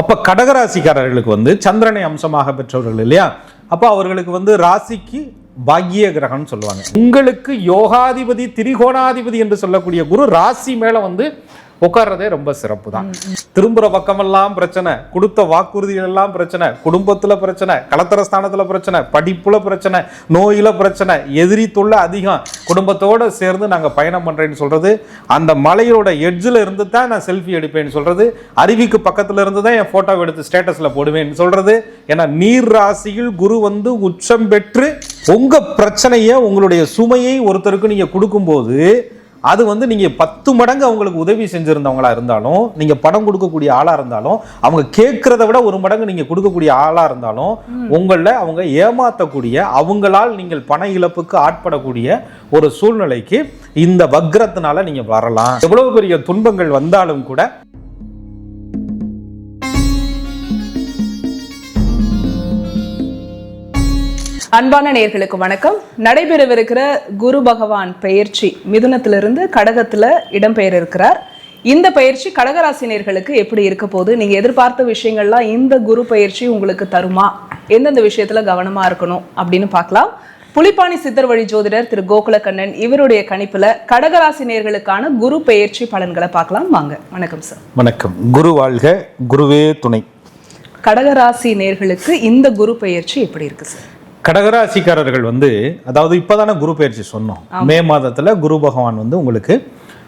அப்ப கடகராசிக்காரர்களுக்கு வந்து சந்திரனை அம்சமாக பெற்றவர்கள் இல்லையா? அப்போ அவர்களுக்கு வந்து ராசிக்கு பாக்கிய கிரகம்னு சொல்லுவாங்க. உங்களுக்கு யோகாதிபதி திரிகோணாதிபதி என்று சொல்லக்கூடிய குரு ராசி மேல வந்து உட்கார்றதே ரொம்ப சிறப்பு தான் திரும்புற பக்கமெல்லாம் பிரச்சனை கொடுத்த வாக்குறுதிகள் எல்லாம் பிரச்சனை குடும்பத்துல பிரச்சனை கலத்தரஸ்தானத்துல பிரச்சனை படிப்புல பிரச்சனை நோயில பிரச்சனை எதிரி தொல்லை அதிகம். குடும்பத்தோட சேர்ந்து நாங்க பயணம் பண்றேன்னு சொல்றது அந்த மலையோட எட்ஜில் இருந்து தான் நான் செல்ஃபி எடுப்பேன்னு சொல்றது அருவிக்கு பக்கத்துல இருந்து தான் என் போட்டோ எடுத்து ஸ்டேட்டஸ்ல போடுவேன்னு சொல்றது. ஏன்னா நீர் ராசியில் குரு வந்து உச்சம் பெற்று உங்க பிரச்சனையை உங்களுடைய சுமையை ஒருத்தருக்கு நீங்க கொடுக்கும்போது அது வந்து நீங்க பத்து மடங்கு அவங்களுக்கு உதவி செஞ்சிருந்தவங்களா இருந்தாலும் நீங்க பணம் கொடுக்கக்கூடிய ஆளா இருந்தாலும் அவங்க கேட்கறத விட ஒரு மடங்கு நீங்க கொடுக்கக்கூடிய ஆளா இருந்தாலும் உங்கள அவங்க ஏமாத்தக்கூடிய அவங்களால் நீங்கள் பண இழப்புக்கு ஆட்படக்கூடிய ஒரு சூழ்நிலைக்கு இந்த வக்ரத்தினால நீங்க வரலாம். எவ்வளவு பெரிய துன்பங்கள் வந்தாலும் கூட அன்பான நேர்களுக்கு வணக்கம். நடைபெறவிருக்கிற குரு பகவான் பெயர்ச்சி மிதுனத்திலிருந்து கடகத்துல இடம்பெயர் இருக்கிறார் இந்த பயிற்சி கடகராசினியர்களுக்கு எப்படி இருக்க போகுது? நீங்க எதிர்பார்த்த விஷயங்கள்லாம் இந்த குரு பயிற்சி உங்களுக்கு தருமா? எந்தெந்த விஷயத்துல கவனமா இருக்கணும் அப்படின்னு பார்க்கலாம். புலிப்பாணி சித்தர் வழி ஜோதிடர் திரு கோகுலக்கண்ணன் இவருடைய கணிப்புல கடகராசி நேர்களுக்கான குரு பெயர்ச்சி பலன்களை பார்க்கலாம். வாங்க. வணக்கம் சார் வணக்கம். குரு வாழ்க குருவே துணை. கடகராசி நேர்களுக்கு இந்த குரு பெயர்ச்சி எப்படி இருக்கு சார் கடகராசிக்காரர்கள் வந்து அதாவது இப்பதானே குரு பயிற்சி சொன்னோம். மே மாதத்துல குரு பகவான் வந்து உங்களுக்கு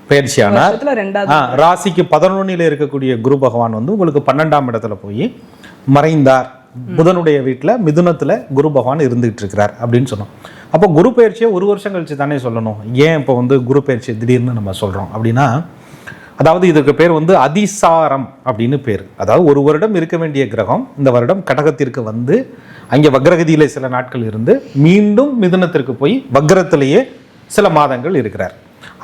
பயிற்சி ஆனார். வருஷத்துல ரெண்டாவது ஆ, ராசிக்கு பதினொன்னில் இருக்கக்கூடிய குரு பகவான் வந்து உங்களுக்கு பன்னெண்டாம் இடத்துல போய் மறைந்தார். புதனுடைய வீட்டுல மிதுனத்துல குரு பகவான் இருந்துகிட்டு இருக்கிறார் அப்படின்னு சொன்னோம். அப்போ குரு பயிற்சியை ஒரு வருஷம் கழிச்சு தானே சொல்லணும். ஏன் இப்போ வந்து குரு பயிற்சி திடீர்னு நம்ம சொல்றோம்? அப்படின்னா அதாவது இதுக்கு பேர் வந்து அதிசாரம் அப்படின்னு பேர். அதாவது ஒரு வருடம் இருக்க வேண்டிய கிரகம் இந்த வருடம் கடகத்திற்கு வந்து அங்கே வக்ரகதியிலே சில நாட்கள் இருந்து மீண்டும் மிதுனத்திற்கு போய் வக்ரத்திலேயே சில மாதங்கள் இருக்கிறார்.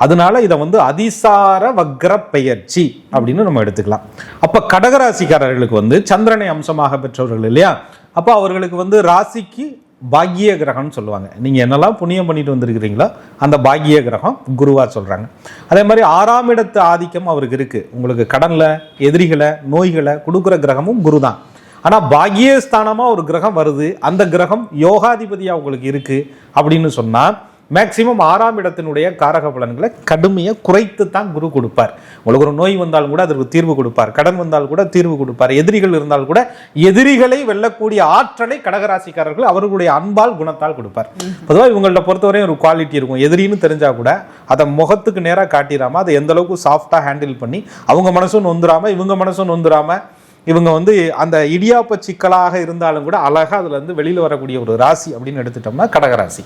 அதனால இதை வந்து அதிசார வக்ர பெயர்ச்சி அப்படின்னு நம்ம எடுத்துக்கலாம். அப்போ கடகராசிக்காரர்களுக்கு வந்து சந்திரனை அம்சமாக பெற்றவர்கள் இல்லையா? அப்போ அவர்களுக்கு வந்து ராசிக்கு பாக்கிய கிரகம்னு சொல்லுவாங்க. நீங்க என்னெல்லாம் புண்ணியம் பண்ணிட்டு வந்திருக்கிறீங்களோ அந்த பாக்கிய கிரகம் குருவா சொல்றாங்க. அதே மாதிரி ஆறாம் இடத்து ஆதிக்கம் அவருக்கு இருக்கு. உங்களுக்கு கடன்ல எதிரிகளை நோய்களை கொடுக்குற கிரகமும் குரு தான் ஆனால் பாக்யஸ்தானமாக ஒரு கிரகம் வருது. அந்த கிரகம் யோகாதிபதியாக உங்களுக்கு இருக்குது அப்படின்னு சொன்னால் மேக்சிமம் ஆறாம் இடத்தினுடைய காரக பலன்களை கடுமையை குறைத்து தான் குரு கொடுப்பார். உங்களுக்கு ஒரு நோய் வந்தாலும் கூட அதற்கு தீர்வு கொடுப்பார். கடன் வந்தால் கூட தீர்வு கொடுப்பார். எதிரிகள் இருந்தால் கூட எதிரிகளை வெல்லக்கூடிய ஆற்றலை கடகராசிக்காரர்கள் அவர்களுடைய அன்பால் குணத்தால் கொடுப்பார். பொதுவாக இவங்கள்ட்ட பொறுத்தவரையும் ஒரு குவாலிட்டி இருக்கும். எதிரின்னு தெரிஞ்சால் கூட அதை முகத்துக்கு நேராக காட்டிடாம அதை எந்த அளவுக்கு சாஃப்டாக ஹேண்டில் பண்ணி அவங்க மனசும் நொந்துடாமல் இவங்க மனசும் நொந்துடாமல் இவங்க வந்து அந்த இடியாப்ப சிக்கலாக இருந்தாலும் கூட அழகாக அதில் இருந்து வெளியில் வரக்கூடிய ஒரு ராசி அப்படின்னு எடுத்துட்டோம்னா கடகராசி.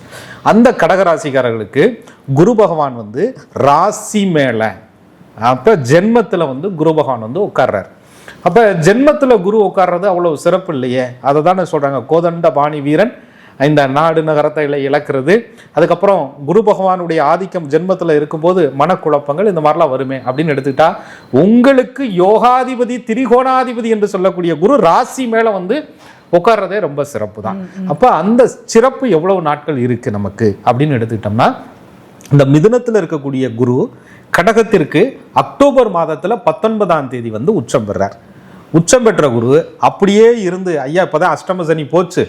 அந்த கடகராசிக்காரர்களுக்கு குரு பகவான் வந்து ராசி மேலே. அப்போ ஜென்மத்தில் வந்து குரு பகவான் வந்து உட்கார்றாரு. அப்போ ஜென்மத்தில் குரு உட்கார்றது அவ்வளோ சிறப்பு இல்லையே. அதை தானே சொல்கிறாங்க கோதண்ட பாணி வீரன் இந்த நாடு நகரத்தை இழக்கிறது. அதுக்கப்புறம் குரு பகவானுடைய ஆதிக்கம் ஜென்மத்தில் இருக்கும்போது மனக்குழப்பங்கள் இந்த மாதிரிலாம் வருமே அப்படின்னு எடுத்துக்கிட்டா உங்களுக்கு யோகாதிபதி திரிகோணாதிபதி என்று சொல்லக்கூடிய குரு ராசி மேல வந்து உட்கார்றதே ரொம்ப சிறப்பு தான் அப்ப அந்த சிறப்பு எவ்வளவு நாட்கள் இருக்கு நமக்கு அப்படின்னு எடுத்துக்கிட்டோம்னா இந்த மிதுனத்தில் இருக்கக்கூடிய குரு கடகத்திற்கு அக்டோபர் மாதத்துல பத்தொன்பதாம் தேதி வந்து உச்சம் பெறார். உச்சம் பெற்ற குரு அப்படியே இருந்து ஐயா இப்பதான் அஷ்டம சனி போச்சு.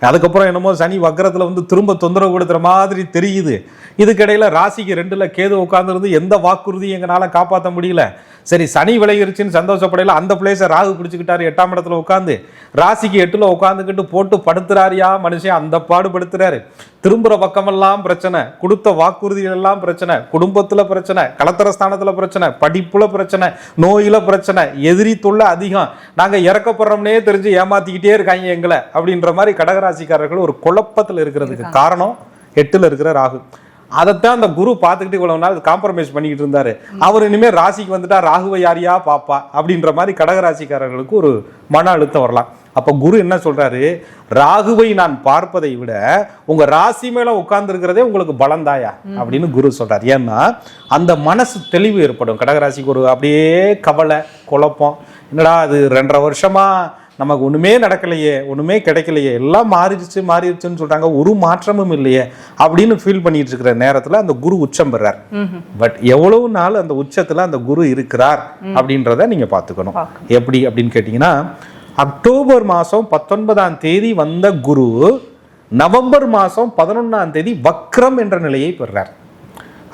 அதுக்கப்புறம் என்னமோ சனி வக்கரத்தில் வந்து திரும்ப தொந்தரவு கொடுக்குற மாதிரி தெரியுது. இதுக்கிடையில் ராசிக்கு ரெண்டில் கேது உட்காந்துருந்து எந்த வாக்குறுதியும் எங்களால் காப்பாற்ற முடியல. சரி சனி விளையிருச்சுன்னு சந்தோஷப்படையில் அந்த பிளேஸை ராகு பிடிச்சிக்கிட்டாரு எட்டாம் இடத்துல உட்காந்து ராசிக்கு எட்டில் உட்காந்துக்கிட்டு போட்டு படுத்துறாரியா மனுஷன்? அந்த பாடுபடுத்துறாரு. திரும்புகிற பக்கமெல்லாம் பிரச்சனை. கொடுத்த வாக்குறுதிகளெல்லாம் பிரச்சனை. குடும்பத்தில் பிரச்சனை. கலத்தரஸ்தானத்தில் பிரச்சனை. படிப்பில் பிரச்சனை. நோயில் பிரச்சனை. எதிரி தொல்லை அதிகம். நாங்கள் இறக்கப்படுறோம்னே தெரிஞ்சு ஏமாத்திக்கிட்டே இருக்காங்க எங்களை. அப்படின்ற மாதிரி கடகர கடகராசிக்காரர்கள் ஒரு குழப்பத்துல இருக்கிறதுக்கு காரணம் எட்டுல இருக்கிற ராகு. அதைத்தான் அந்த குரு பார்த்துக்கிட்டு இவ்வளவு நாள் காம்ப்ரமைஸ் பண்ணிக்கிட்டு இருந்தாரு. அவர் இனிமேல் ராசிக்கு வந்துட்டா ராகுவை யாரையா பாப்பா? அப்படின்ற மாதிரி கடகராசிக்காரர்களுக்கு ஒரு மன அழுத்தம் வரலாம். அப்ப குரு என்ன சொல்றாரு? ராகுவை நான் பார்ப்பதை விட உங்க ராசி மேல உட்கார்ந்து இருக்கிறதே உங்களுக்கு பலந்தாயா? அப்படின்னு குரு சொல்றாரு. ஏன்னா அந்த மனசு தெளிவு ஏற்படும். கடகராசிக்கு ஒரு அப்படியே கவலை குழப்பம். என்னடா அது ரெண்டரை வருஷமா நமக்கு ஒண்ணுமே நடக்கலையே ஒண்ணுமே கிடைக்கலையே எல்லாம் மாறிடுச்சு மாறிடுச்சுன்னு சொல்றாங்க. ஒரு மாற்றமும் இல்லையே அப்படின்னு ஃபீல் பண்ணிட்டு இருக்கிற நேரத்துல அந்த குரு உச்சம் பெறார். பட் எவ்வளவு நாள் அந்த உச்சத்துல அந்த குரு இருக்கிறார் அப்படின்றத நீங்க பார்த்துக்கணும். எப்படி அப்படின்னு கேட்டிங்கன்னா அக்டோபர் மாதம் பத்தொன்பதாம் தேதி வந்த குரு நவம்பர் மாதம் பதினொன்றாம் தேதி வக்ரம் என்ற நிலையை பெறுறார்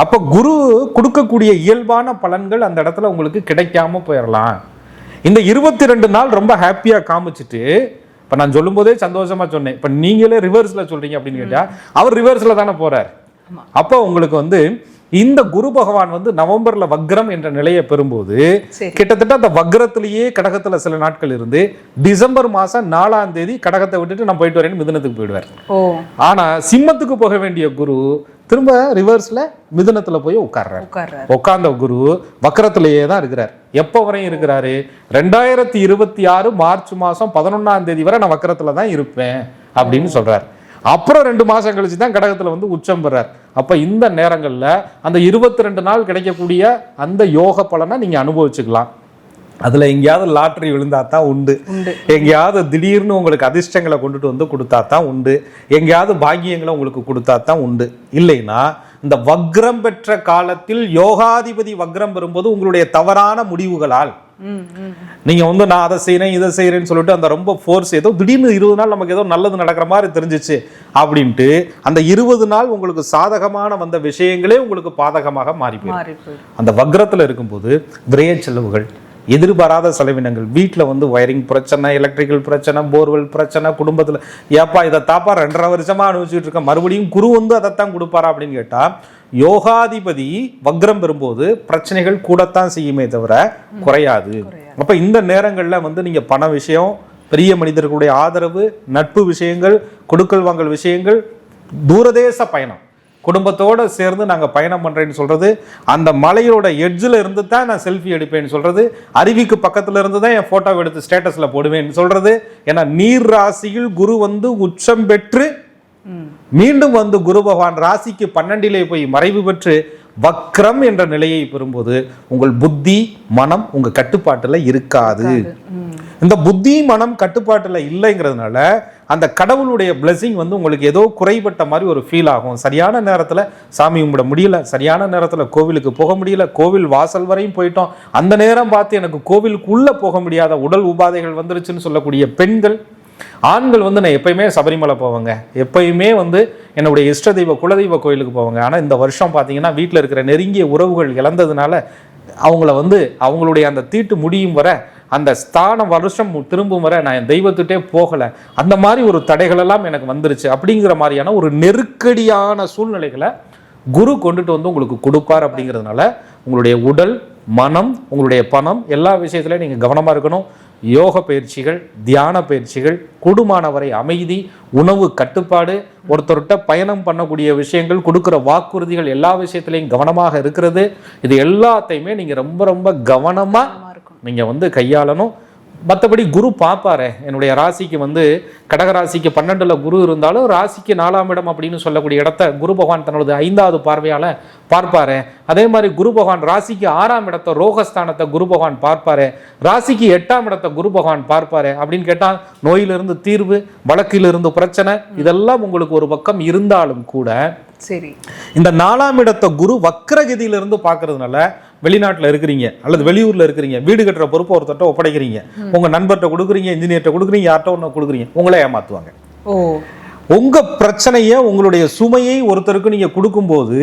அப்போ குரு கொடுக்கக்கூடிய இயல்பான பலன்கள் அந்த இடத்துல உங்களுக்கு கிடைக்காம போயிடலாம் இந்த இருபத்தி ரெண்டு நாள் ரொம்ப ஹாப்பியாக காமிச்சிட்டு இப்போ நான் சொல்லும்போதே சந்தோஷமா சொன்னேன். இப்போ நீங்களே ரிவர்ஸில் சொல்றீங்க அப்படின்னு கேட்டா அவர் ரிவர்ஸில் தானே போறார். அப்போ உங்களுக்கு வந்து இந்த குரு பகவான் வந்து நவம்பர்ல வக்ரம் என்ற நிலையை பெறும்போது. கிட்டத்தட்ட அந்த வக்ரத்திலேயே கடகத்துல சில நாட்கள் இருந்து டிசம்பர் மாசம் நாலாம் தேதி கடகத்தை விட்டுட்டு நான் போயிட்டு வரேன்னு மிதுனத்துக்கு போயிடுவார். ஆனா சிம்மத்துக்கு போக வேண்டிய குரு திரும்ப ரிவர்ஸ்ல மிதுனத்துல போய் உட்கார்றாரு. உட்கார்றாரு. உட்கார்ந்த குரு வக்கரத்திலேயே தான் இருக்கிறார். எப்போ வரையும் இருக்கிறாரு? ரெண்டாயிரத்தி இருபத்தி ஆறு மார்ச் மாசம் பதினொன்னாம் தேதி வரை நான் வக்கரத்துல தான் இருப்பேன் அப்படின்னு சொல்றாரு. அப்புறம் ரெண்டு மாசம் கழிச்சு தான் கடகத்துல வந்து உச்சம் பெறார் அப்ப இந்த நேரங்கள்ல அந்த இருபத்தி ரெண்டு நாள் கிடைக்கக்கூடிய அந்த யோக பலனை நீங்க அனுபவிச்சுக்கலாம். அதுல எங்கேயாவது லாட்டரி விழுந்தா தான் உண்டு. உண்டு. எங்கேயாவது திடீர்னு உங்களுக்கு அதிர்ஷ்டங்களை கொண்டுட்டு வந்து கொடுத்தா தான் உண்டு. எங்கேயாவது பாக்கியங்களை உங்களுக்கு கொடுத்தா தான் உண்டு. இல்லைன்னா இந்த வக்ரம் பெற்ற காலத்தில் யோகாதிபதி வக்ரம் பெறும்போது உங்களுடைய தவறான முடிவுகளால் ம் ம் நீங்க வந்து நான் அதை செய்றேன் இதை செய்றேன்னு சொல்லிட்டு அந்த ரொம்ப ஃபோர்ஸ் ஏதோ திடீர்னு இருபது நாள் நமக்கு ஏதோ நல்லது நடக்கிற மாதிரி தெரிஞ்சிச்சு அப்படின்ட்டு அந்த இருபது நாள் உங்களுக்கு சாதகமான வந்த விஷயங்களே உங்களுக்கு பாதகமாக மாறி போயிடும். அந்த வக்ரத்தில் இருக்கும்போது விரைய செலவுகள் எதிர்பாராத செலவினங்கள் வீட்டில் வந்து வயரிங் பிரச்சனை எலக்ட்ரிக்கல் பிரச்சனை போர்வெல் பிரச்சனை குடும்பத்தில் ஏப்பா இதை தாப்பா ரெண்டரை வருஷமா அனுபவிச்சுட்டு இருக்கேன் மறுபடியும் குரு வந்து அதைத்தான் கொடுப்பாரா அப்படின்னு கேட்டால் யோகாதிபதி வக்ரம் பெறும்போது பிரச்சனைகள் கூடத்தான் செய்யுமே தவிர குறையாது. அப்போ இந்த நேரங்களில் வந்து நீங்கள் பண விஷயம் பெரிய மனிதர்களுடைய ஆதரவு நட்பு விஷயங்கள் கொடுக்கல் வாங்கல் விஷயங்கள் தூரதேச பயணம். குடும்பத்தோட சேர்ந்து நாங்க பயணம் பண்றேன்னு சொல்றது அந்த மலையோட எட்ஜில் இருந்து தான் நான் செல்ஃபி எடுப்பேன்னு சொல்றது அருவிக்கு பக்கத்துல இருந்து தான் என் போட்டோ எடுத்து ஸ்டேட்டஸ்ல போடுவேன்னு சொல்றது. ஏன்னா நீர் ராசியில் குரு வந்து உச்சம் பெற்று மீண்டும் வந்து குரு பகவான் ராசிக்கு பன்னெண்டிலே போய் மறைவு பெற்று வக்ரம் என்ற நிலையை பெறும்போது உங்கள் புத்தி மனம் உங்க கட்டுப்பாட்டுல இருக்காது. இந்த புத்தி மனம் கட்டுப்பாட்டுல இல்லைங்கிறதுனால அந்த கடவுளுடைய blessing வந்து உங்களுக்கு ஏதோ குறைபட்ட மாதிரி ஒரு ஃபீல் ஆகும். சரியான நேரத்துல சாமி கும்பிட முடியல சரியான நேரத்துல கோவிலுக்கு போக முடியல கோவில் வாசல் வரையும் போயிட்டோம். அந்த நேரம் பார்த்து எனக்கு கோவிலுக்குள்ள போக முடியாத உடல் உபாதைகள் வந்துருச்சுன்னு சொல்லக்கூடிய பெண்கள் ஆண்கள் வந்து நான் எப்பயுமே சபரிமலை போவேங்க. எப்பயுமே வந்து என்னுடைய இஷ்ட தெய்வ குலதெய்வ கோயிலுக்கு போவாங்க. ஆனால் இந்த வருஷம் பார்த்தீங்கன்னா வீட்டில் இருக்கிற நெருங்கிய உறவுகள் இழந்ததுனால அவங்கள வந்து அவங்களுடைய அந்த தீட்டு முடியும் வரை அந்த ஸ்தான வருஷம் திரும்பும் வரை நான் என் தெய்வத்துட்டே போகலை. அந்த மாதிரி ஒரு தடைகளெல்லாம் எனக்கு வந்துருச்சு. அப்படிங்கிற மாதிரியான ஒரு நெருக்கடியான சூழ்நிலைகளை குரு கொண்டுட்டு வந்து உங்களுக்கு கொடுப்பார் அப்படிங்கிறதுனால உங்களுடைய உடல் மனம் உங்களுடைய பணம் எல்லா விஷயத்துலையும் நீங்கள் கவனமாக இருக்கணும். யோக பயிற்சிகள் தியான பயிற்சிகள் கூடுமான வரை அமைதி உணவு கட்டுப்பாடு ஒருத்தர்கிட்ட பயணம் பண்ணக்கூடிய விஷயங்கள் கொடுக்குற வாக்குறுதிகள் எல்லா விஷயத்திலையும் கவனமாக இருக்கிறது. இது எல்லாத்தையுமே நீங்கள் ரொம்ப ரொம்ப கவனமாக நீங்கள் வந்து கையாளணும். மற்றபடி குரு பார்ப்பாரு. என்னுடைய ராசிக்கு வந்து கடக ராசிக்கு பன்னெண்டுல குரு இருந்தாலும் ராசிக்கு நாலாம் இடம் அப்படின்னு சொல்லக்கூடிய இடத்த குரு பகவான் தன்னோட ஐந்தாவது பார்வையால பார்ப்பாரு. அதே மாதிரி குரு பகவான் ராசிக்கு ஆறாம் இடத்த ரோகஸ்தானத்தை குரு பகவான் பார்ப்பாரு. ராசிக்கு எட்டாம் இடத்த குரு பகவான் பார்ப்பாரு. அப்படின்னு கேட்டா நோயிலிருந்து தீர்வு வழக்கிலிருந்து பிரச்சனை இதெல்லாம் உங்களுக்கு ஒரு பக்கம் இருந்தாலும் கூட சரி. இந்த நாலாம் இடத்த குரு வக்ரகதியிலிருந்து பார்க்கறதுனால வெளிநாட்டுல இருக்கிறீங்க அல்லது வெளியூர்ல இருக்கிறீங்க வீடு கட்டுற பொறுப்பு ஒருத்தர்ட்ட ஒப்படைக்கிறீங்க. உங்க நண்பர்கிட்ட கொடுக்குறீங்க இன்ஜினியர்கிட்ட கொடுக்குறீங்க யார்கிட்ட ஒன்று கொடுக்குறீங்க உங்களே ஏமாத்துவாங்க. ஓ. உங்க பிரச்சனையை உங்களுடைய சுமையை ஒருத்தருக்கு நீங்க கொடுக்கும்போது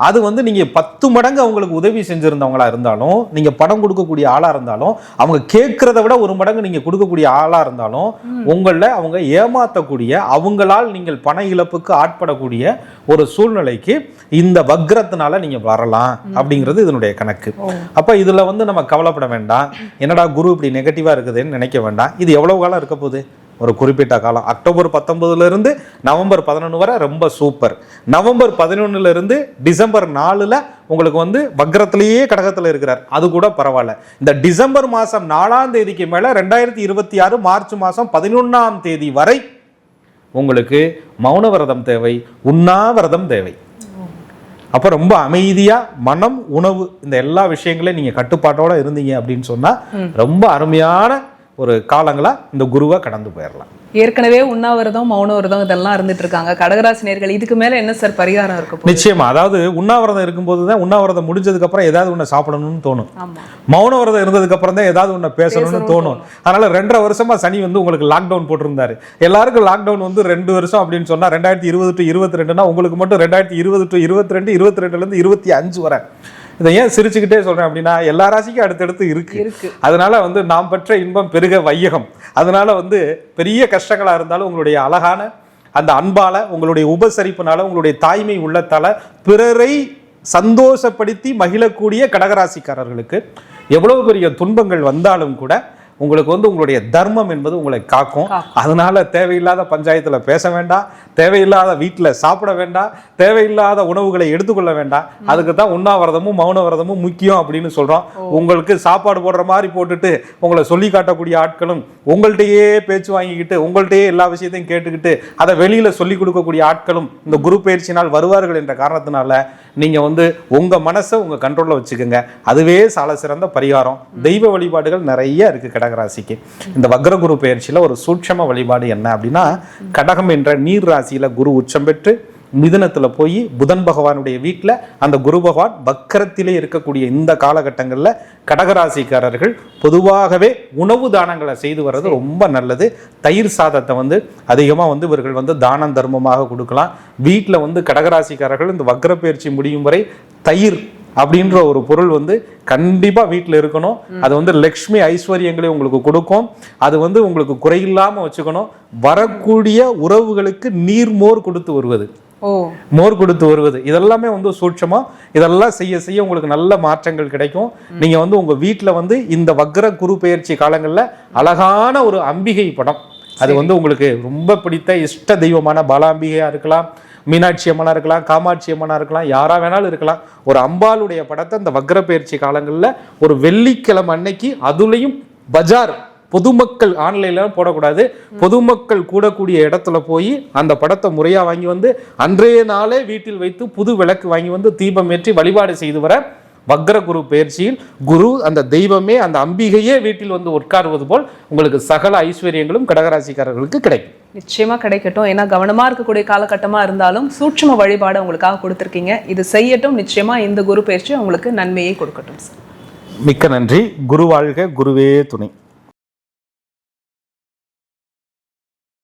அது வந்து நீங்க பத்து மடங்கு அவங்களுக்கு உதவி செஞ்சிருந்தவங்களா இருந்தாலும் நீங்க பணம் கொடுக்கக்கூடிய ஆளா இருந்தாலும் அவங்க கேட்கறத விட ஒரு மடங்கு நீங்க கொடுக்கக்கூடிய ஆளா இருந்தாலும் உங்கள அவங்க ஏமாத்தக்கூடிய அவங்களால் நீங்கள் பண இழப்புக்கு ஆட்படக்கூடிய ஒரு சூழ்நிலைக்கு இந்த வக்ரத்தினால நீங்க வரலாம் அப்படிங்கிறது இதனுடைய கணக்கு. அப்ப இதுல வந்து நம்ம கவலைப்பட வேண்டாம். என்னடா குரு இப்படி நெகட்டிவா இருக்குதுன்னு நினைக்க வேண்டாம். இது எவ்வளவு காலம் இருக்க போகுது? ஒரு குறிப்பிட்ட காலம். அக்டோபர் பத்தொன்பதுல இருந்து நவம்பர் பதினொன்று வரை ரொம்ப சூப்பர். நவம்பர் பதினொன்னுல இருந்து டிசம்பர் நாலுல உங்களுக்கு வந்து வக்ரத்திலேயே கடகத்துல இருக்கிறார். அது கூட பரவாயில்ல. இந்த டிசம்பர் மாசம் நாலாம் தேதிக்கு மேல ரெண்டாயிரத்தி இருபத்தி ஆறு மார்ச் மாசம் பதினொன்னாம் தேதி வரை உங்களுக்கு மௌன விரதம் தேவை உண்ணாவிரதம் தேவை. அப்போ ரொம்ப அமைதியா மனம் உணவு இந்த எல்லா விஷயங்களையும் நீங்க கட்டுப்பாட்டோட இருந்தீங்க அப்படின்னு சொன்னா ரொம்ப அருமையான ஒரு காலங்களா இந்த குருவை கடந்து போயிடலாம் ஏற்கனவே உண்ணாவிரதம் மௌன விரதம் இதெல்லாம் இருந்துட்டு இருக்காங்க கடகராசி நேர்கள் இதுக்கு மேல என்ன சார் பரிகாரம் இருக்க போகுது? நிச்சயமா. அதாவது உண்ணாவிரதம் இருக்கும்போது தான் உண்ணாவிரதம் முடிஞ்சதுக்கு அப்புறம் ஏதாவது ஒன்று சாப்பிடணும்னு தோணும். ஆமா. மௌன விரதம் இருந்ததுக்கு அப்புறம் தான் ஏதாவது ஒன்று பேசணும்னு தோணும். அதனால ரெண்டரை வருஷமா சனி வந்து உங்களுக்கு லாக்டவுன் போட்டிருந்தாரு. எல்லாருக்கும் லாக்டவுன் வந்து ரெண்டு வருஷம் அப்படின்னு சொன்னா ரெண்டாயிரத்தி இருபது டு இருபத்தி ரெண்டுனா உங்களுக்கு மட்டும் ரெண்டாயிரத்தி இருபது டு இருபத்தி ரெண்டு இருபத்தி ரெண்டுல இருந்து இருபத்தி அஞ்சு வரை. இதை ஏன் சிரிச்சுக்கிட்டே சொல்றேன் அப்படின்னா எல்லா ராசிக்கும் அடுத்தடுத்து இருக்கு. இருக்கு. அதனால வந்து நாம் பெற்ற இன்பம் பெருக வையகம். அதனால வந்து பெரிய கஷ்டங்களா இருந்தாலும் உங்களுடைய அழகான அந்த அன்பால உங்களுடைய உபசரிப்புனால உங்களுடைய தாய்மை உள்ளத்தால பிறரை சந்தோஷப்படுத்தி மகிழக்கூடிய கடகராசிக்காரர்களுக்கு எவ்வளவு பெரிய துன்பங்கள் வந்தாலும் கூட உங்களுக்கு வந்து உங்களுடைய தர்மம் என்பது உங்களை காக்கும். அதனால தேவையில்லாத பஞ்சாயத்துல பேச வேண்டாம். தேவையில்லாத வீட்டுல சாப்பிட வேண்டாம். தேவையில்லாத உணவுகளை எடுத்துக்கொள்ள வேண்டாம். அதுக்கு தான் உண்ணாவிரதமும் மௌன விரதமும் முக்கியம் அப்படின்னு சொல்றோம். உங்களுக்கு சாப்பாடு போடுற மாதிரி போட்டுட்டு உங்களை சொல்லி காட்டக்கூடிய ஆட்களும் உங்கள்கிட்டயே பேச்சு வாங்கிக்கிட்டு உங்கள்கிட்டயே எல்லா விஷயத்தையும் கேட்டுக்கிட்டு அதை வெளியில சொல்லி கொடுக்கக்கூடிய ஆட்களும் இந்த குரு பயிற்சினால் வருவார்கள் என்ற காரணத்தினால நீங்க வந்து உங்க மனசை உங்க கண்ட்ரோல்ல வச்சுக்கோங்க. அதுவே சால சிறந்த பரிகாரம். தெய்வ வழிபாடுகள் நிறைய இருக்கு கடகராசிக்கு. இந்த வக்ரகுரு பயிற்சியில ஒரு சூட்சம வழிபாடு என்ன அப்படின்னா கடகம் என்ற நீர் ராசியில் குரு உச்சம் பெற்று மிதுனத்தில் போய் புதன் பகவானுடைய வீட்டில் அந்த குரு பகவான் வக்கரத்திலே இருக்கக்கூடிய இந்த காலகட்டங்களில் கடகராசிக்காரர்கள் பொதுவாகவே உணவு தானங்களை செய்து வர்றது ரொம்ப நல்லது. தயிர் சாதத்தை வந்து அதிகமாக வந்து இவர்கள் வந்து தானம் தர்மமாக கொடுக்கலாம். வீட்டில் வந்து கடகராசிக்காரர்கள் இந்த வக்ர பயிற்சி முடியும் வரை தயிர் அப்படின்ற ஒரு பொருள் வந்து கண்டிப்பா வீட்டில் இருக்கணும். அது வந்து லக்ஷ்மி ஐஸ்வர்யங்களை உங்களுக்கு கொடுக்கும். அது வந்து உங்களுக்கு குறையில்லாம வச்சுக்கணும். வரக்கூடிய உறவுகளுக்கு நீர்மோர் கொடுத்து வருவது. மோர் கொடுத்து வருவது. இதெல்லாமே வந்து சூட்சமா இதெல்லாம் செய்ய செய்ய உங்களுக்கு நல்ல மாற்றங்கள் கிடைக்கும். நீங்க வந்து உங்க வீட்ல வந்து இந்த வக்ர குரு பெயர்ச்சி காலங்கள்ல அழகான ஒரு அம்பிகை படம். அது வந்து உங்களுக்கு ரொம்ப பிடித்த இஷ்ட தெய்வமான பாலாம்பிகையா இருக்கலாம். மீனாட்சி அம்மனாக இருக்கலாம் காமாட்சி அம்மனாக இருக்கலாம் யாராக வேணாலும் இருக்கலாம். ஒரு அம்பாளுடைய படத்தை அந்த வக்ர பயிற்சி காலங்களில் ஒரு வெள்ளிக்கிழமை அன்னைக்கு அதுலேயும் பஜார் பொதுமக்கள் ஆன்லைன்ல போடக்கூடாது. பொதுமக்கள் கூடக்கூடிய இடத்துல போய் அந்த படத்தை முறையா வாங்கி வந்து அன்றைய நாளே வீட்டில் வைத்து புது விளக்கு வாங்கி வந்து தீபம் ஏற்றி வழிபாடு செய்து வர வக்ர குரு பயிற்சியில் குரு அந்த தெய்வமே அந்த அம்பிகையே வீட்டில் வந்து உட்காருவது போல் உங்களுக்கு சகல ஐஸ்வர்யங்களும் கடகராசிக்காரர்களுக்கு கிடைக்கும். நிச்சயமா கிடைக்கட்டும். ஏன்னா கவனமா இருக்கக்கூடிய காலகட்டமா இருந்தாலும் சூட்சும வழிபாடு உங்களுக்காக கொடுத்துருக்கீங்க. இது செய்யட்டும். நிச்சயமா இந்த குரு பயிற்சி உங்களுக்கு நன்மையை கொடுக்கட்டும் சார் மிக்க நன்றி. குரு வாழ்க குருவே துணை.